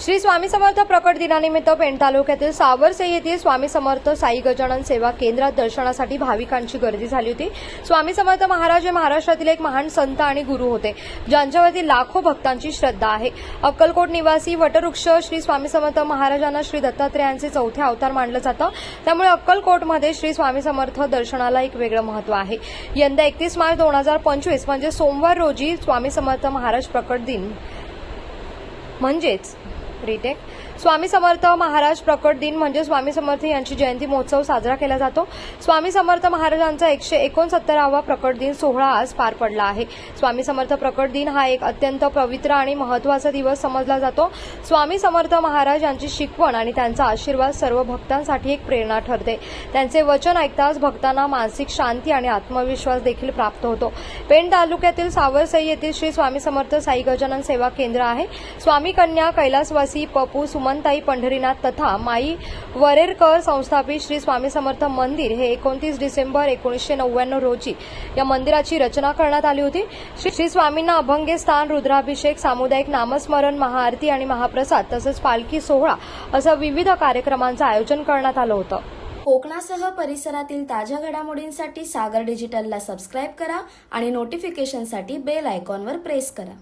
श्री स्वामी समर्थ प्रकट दिनानिमित्त पेण तालुक्यातील सावरसे येथील स्वामी समर्थ साई गजानन सेवा केंद्रात दर्शनासाठी भाविकांची गर्दी झाली होती. स्वामी समर्थ महाराज हे महाराष्ट्रातील एक महान संत आणि गुरु होते. ज्यांच्यावरती लाखो भक्तांची श्रद्धा आहे. अक्कलकोट निवासी वटवृक्ष श्री स्वामी समर्थ महाराजांना श्री दत्तात्रेयांचे चौथे अवतार मानलं जातं. त्यामुळे अक्कलकोटमध्ये श्री स्वामी समर्थ दर्शनाला एक वेगळं महत्त्व आहे. यंदा एकतीस मार्च दोन हजार पंचवीस म्हणजे सोमवार रोजी स्वामी समर्थ महाराज प्रकट दिन. म्हणजेच redact स्वामी समर्थ महाराज प्रकट दिन म्हणजे स्वामी समर्थ यांची जयंती महोत्सव साजरा केला जातो. स्वामी समर्थ महाराजांचा एकशे एकोणसत्तरावा प्रकट दिन सोहळा आज पार पडला आहे. स्वामी समर्थ प्रकट दिन हा एक अत्यंत पवित्र आणि महत्त्वाचा दिवस समजला जातो. स्वामी समर्थ महाराज यांची शिकवण आणि त्यांचा आशीर्वाद सर्व भक्तांसाठी एक प्रेरणा ठरते. त्यांचे वचन ऐकताच भक्तांना मानसिक शांती आणि आत्मविश्वास देखील प्राप्त होतो. पेण तालुक्यातील सावरसई येथील श्री स्वामी समर्थ साई गजानन सेवा केंद्र आहे. स्वामी कन्या कैलासवासी पपू सुमनताई पंढरीनाथ तथा माई वरेरकर संस्थापित श्री स्वामी समर्थ मंदिर हे एकोणतीस डिसेंबर एकोणीसशे नव्याण्णव रोजी या मंदिराची रचना करण्यात आली होती. श्री स्वामींना अभंगे स्थान रुद्राभिषेक सामुदायिक नामस्मरण महाआरती आणि महाप्रसाद तसंच पालखी सोहळा असं विविध कार्यक्रमांचं आयोजन करण्यात आलं होतं. कोकणासह परिसरातील ताज्या घडामोडींसाठी सागर डिजिटलला सबस्क्राईब करा आणि नोटिफिकेशनसाठी बेल आयकॉनवर प्रेस करा.